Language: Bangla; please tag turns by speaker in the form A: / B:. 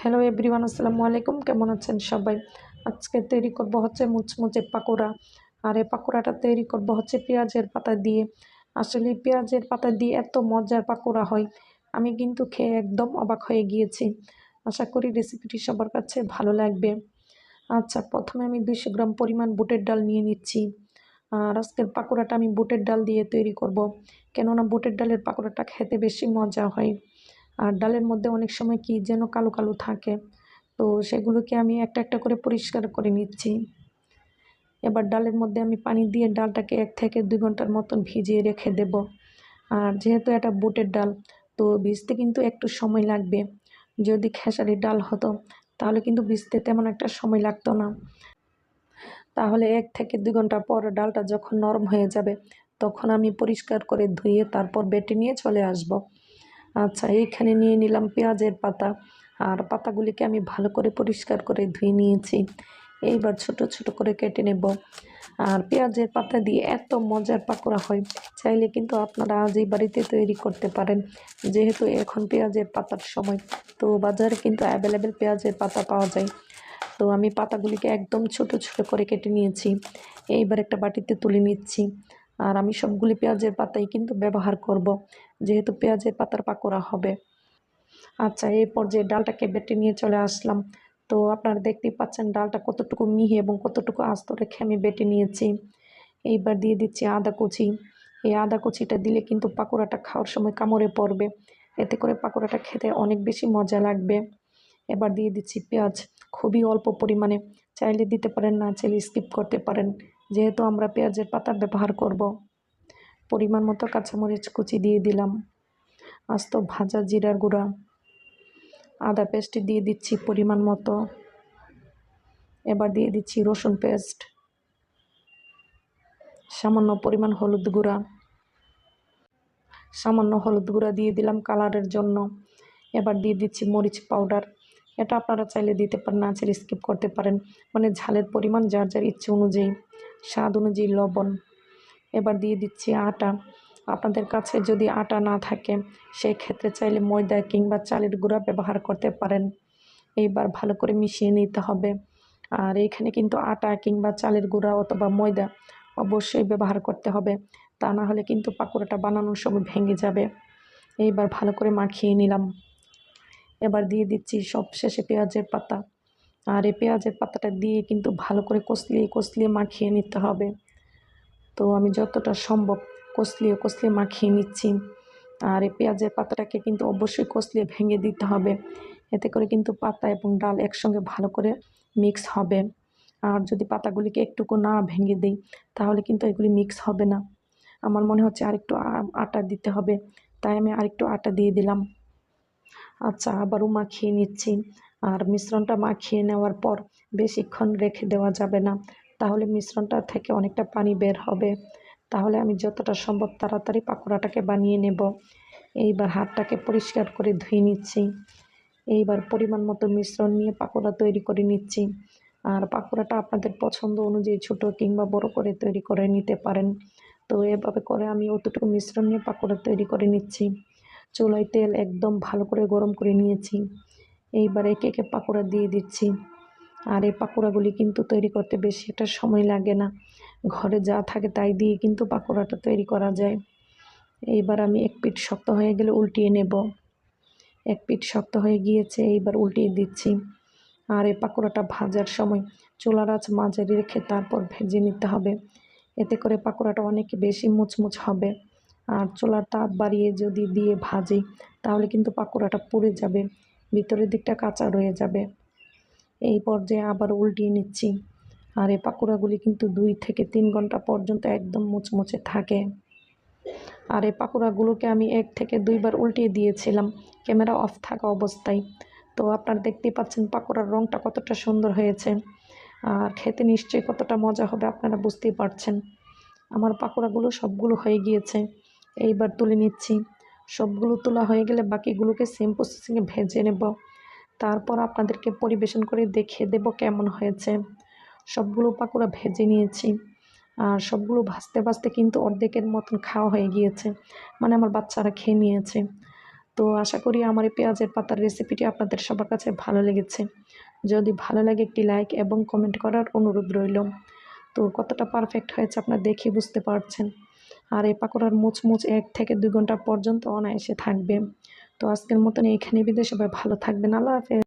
A: হ্যালো এভরিওয়ান আসসালামু আলাইকুম। কেমন আছেন সবাই? আজকে তৈরি করব হচ্ছে মুচমুচে পাকোড়া। আর এই পাকোড়াটা তৈরি করব হচ্ছে পেঁয়াজের পাতা দিয়ে। আসলে পেঁয়াজের পাতা দিয়ে এত মজার পাকোড়া হয়, আমি কিন্তু খেয়ে একদম অবাক হয়ে গিয়েছি। আশা করি রেসিপিটি সবার কাছে ভালো লাগবে। আচ্ছা প্রথমে আমি দুইশো গ্রাম পরিমাণ বুটের ডাল নিয়ে নিচ্ছি। আর আজকের পাকোড়াটা আমি বুটের ডাল দিয়ে তৈরি করব। কেননা বুটের ডালের পাকোড়াটা খেতে বেশি মজা হয়। আর ডালের মধ্যে অনেক সময় কি যেন কালো কালো থাকে। তো সেগুলোকে আমি একটা একটা করে পরিষ্কার করে নিচ্ছি। এবার ডালের মধ্যে আমি পানি দিয়ে ডালটাকে এক থেকে দুই ঘণ্টার মতন ভিজিয়ে রেখে দেব। আর যেহেতু এটা বুটের ডাল, তো ভিজতে কিন্তু একটু সময় লাগবে। যদি খেসারির ডাল হতো, তাহলে কিন্তু ভিজতে তেমন একটা সময় লাগতো না। তাহলে এক থেকে দুই ঘণ্টা পর ডালটা যখন নরম হয়ে যাবে, তখন আমি পরিষ্কার করে ধুয়ে তারপর বেটে নিয়ে চলে আসব। আচ্ছা এইখানে নিয়ে নিলাম পেঁয়াজের পাতা। আর পাতাগুলিকে আমি ভালো করে পরিষ্কার করে ধুয়ে নিয়েছি। এইবার ছোট ছোট করে কেটে নেব। আর পেঁয়াজের পাতা দিয়ে এত মজার পাকোড়া হয়, চাইলে কিন্তু আপনারা আজই বাড়িতে তৈরি করতে পারেন। যেহেতু এখন পেঁয়াজের পাতার সময়, তো বাজারে কিন্তু অ্যাভেলেবেল পেঁয়াজের পাতা পাওয়া যায়। তো আমি পাতাগুলিকে একদম ছোট ছোট করে কেটে নিয়েছি। এইবার একটা বাটিতে তুলে নিচ্ছি। আর আমি সবগুলি পেঁয়াজের পাতাই কিন্তু ব্যবহার করব, যেহেতু পেঁয়াজের পাতার পাকোড়া হবে। আচ্ছা এই পর্যায়ে ডালটাকে বেটে নিয়ে চলে আসলাম। তো আপনারা দেখতেই পাচ্ছেন ডালটা কতটুকু মিহি এবং কতটুকু আস্ত রেখে আমি বেটে নিয়েছি। এইবার দিয়ে দিচ্ছি আদা কুচি। এই আদা কুচিটা দিলে কিন্তু পাকোড়াটা খাওয়ার সময় কামড়ে পড়বে। এতে করে পাকোড়াটা খেতে অনেক বেশি মজা লাগবে। এবার দিয়ে দিচ্ছি পেঁয়াজ। খুবই অল্প পরিমাণে। চাইলে দিতে পারেন, না চাইলে স্কিপ করতে পারেন। যেহেতু আমরা পেঁয়াজের পাতা ব্যবহার করব। পরিমাণ মতো কাঁচামরিচ কুচি দিয়ে দিলাম। আস্ত ভাজা জিরার গুঁড়া। আদা পেস্ট দিয়ে দিচ্ছি পরিমাণ মতো। এবার দিয়ে দিচ্ছি রসুন পেস্ট। সামান্য পরিমাণ হলুদ গুঁড়া। সামান্য হলুদ গুঁড়া দিয়ে দিলাম কালারের জন্য। এবার দিয়ে দিচ্ছি মরিচ পাউডার। এটা আপনারা চাইলে দিতে পারেন, না চাইলে স্কিপ করতে পারেন। মানে ঝালের পরিমাণ যার যার ইচ্ছে অনুযায়ী, স্বাদ অনুযায়ী লবণ। এবার দিয়ে দিচ্ছি আটা। আপনাদের কাছে যদি আটা না থাকে সেই ক্ষেত্রে চাইলে ময়দা কিংবা চালের গুঁড়া ব্যবহার করতে পারেন। এইবার ভালো করে মিশিয়ে নিতে হবে। আর এখানে কিন্তু আটা কিংবা চালের গুঁড়া অথবা ময়দা অবশ্যই ব্যবহার করতে হবে। তা না হলে কিন্তু পাকোড়াটা বানানোর সময় ভেঙে যাবে। এইবার ভালো করে মাখিয়ে নিলাম। এবার দিয়ে দিচ্ছি সব শেষে পেঁয়াজের পাতা। আর এই পেঁয়াজের পাতাটা দিয়ে কিন্তু ভালো করে কষলিয়ে কষলিয়ে মাখিয়ে নিতে হবে। তো আমি যতটা সম্ভব কষলিয়ে কষলিয়ে মাখিয়ে নিচ্ছি। আর এই পেঁয়াজের পাতাটাকে কিন্তু অবশ্যই কষলিয়ে ভেঙে দিতে হবে। এতে করে কিন্তু পাতা এবং ডাল একসঙ্গে ভালো করে মিক্স হবে। আর যদি পাতাগুলিকে একটুকু না ভেঙে দিই, তাহলে কিন্তু এগুলি মিক্স হবে না। আমার মনে হচ্ছে আরেকটু আটা দিতে হবে। তাই আমি আরেকটু আটা দিয়ে দিলাম। আচ্ছা আবারও মাখিয়ে নিচ্ছি। আর মিশ্রণটা মাখিয়ে নেওয়ার পর বেশিক্ষণ রেখে দেওয়া যাবে না। তাহলে মিশ্রণটা থেকে অনেকটা পানি বের হবে। তাহলে আমি যতটা সম্ভব তাড়াতাড়ি পাকোড়াটাকে বানিয়ে নেব। এইবার হাতটাকে পরিষ্কার করে ধুয়ে নিচ্ছি। এইবার পরিমাণ মতো মিশ্রণ নিয়ে পাকোড়া তৈরি করে নিচ্ছি। আর পাকোড়াটা আপনাদের পছন্দ অনুযায়ী ছোট কিংবা বড় করে তৈরি করে নিতে পারেন। তো এভাবে করে আমি অতটুকু মিশ্রণ নিয়ে পাকোড়া তৈরি করে নিচ্ছি। চুলায় তেল একদম ভালো করে গরম করে নিয়েছি। এইবার একে পাকোড়া দিয়ে দিচ্ছি। আর এই পাকোড়াগুলি কিন্তু তৈরি করতে বেশি একটা সময় লাগে না। ঘরে যা থাকে তাই দিয়ে কিন্তু পাকোড়াটা তৈরি করা যায়। এইবার আমি এক পিঠ শক্ত হয়ে গেলে উল্টিয়ে নেব। এক পিঠ শক্ত হয়ে গিয়েছে, এইবার উল্টিয়ে দিচ্ছি। আর এই পাকোড়াটা ভাজার সময় চুলার আঁচ মাঝারি রেখে তারপর ভেজে নিতে হবে। এতে করে পাকোড়াটা অনেক বেশি মুচমুচ হবে। আর চুলার তাপ বাড়িয়ে যদি দিয়ে ভাজি, তাহলে কিন্তু পাকোড়াটা পুড়ে যাবে, ভিতরের দিকটা কাঁচা রয়ে যাবে। এই পর্যায়ে আবার উল্টিয়ে নিচ্ছি। আর এই পাকোড়াগুলি কিন্তু দুই থেকে তিন ঘণ্টা পর্যন্ত একদম মুচমুচে থাকে। আর এই পাকোড়াগুলোকে আমি এক থেকে দুইবার উল্টিয়ে দিয়েছিলাম, ক্যামেরা অফ থাকা অবস্থায়। তো আপনারা দেখতেই পাচ্ছেন পাকোড়ার রঙটা কতটা সুন্দর হয়েছে। আর খেতে নিশ্চয়ই কতটা মজা হবে আপনারা বুঝতেই পারছেন। আমার পাকোড়াগুলো সবগুলো হয়ে গিয়েছে। এইবার তুলে নিচ্ছি। সবগুলো তোলা হয়ে গেলে বাকিগুলোকে সেম প্রসেসিংয়ে ভেজে নেব। তারপর আপনাদেরকে পরিবেশন করে দেখিয়ে দেব কেমন হয়েছে। সবগুলো পাকোড়া ভেজে নিয়েছি। আর সবগুলো ভাজতে ভাজতে কিন্তু অর্ধেকের মতন খাওয়া হয়ে গিয়েছে। মানে আমার বাচ্চারা খেয়ে নিয়েছে। তো আশা করি আমার এই পেঁয়াজের পাতার রেসিপিটি আপনাদের সবার কাছে ভালো লেগেছে। যদি ভালো লাগে একটি লাইক এবং কমেন্ট করার অনুরোধ রইল। তো কতটা পারফেক্ট হয়েছে আপনারা দেখে বুঝতে পারছেন। আর এই পাকোড়ার মুচমুচ এক থেকে দুই ঘণ্টা পর্যন্ত অনায়াসে থাকবে। তো আজকের মতন এইখানে বিদেশে সবাই ভালো থাকবেন। আল্লাহ হাফেজ।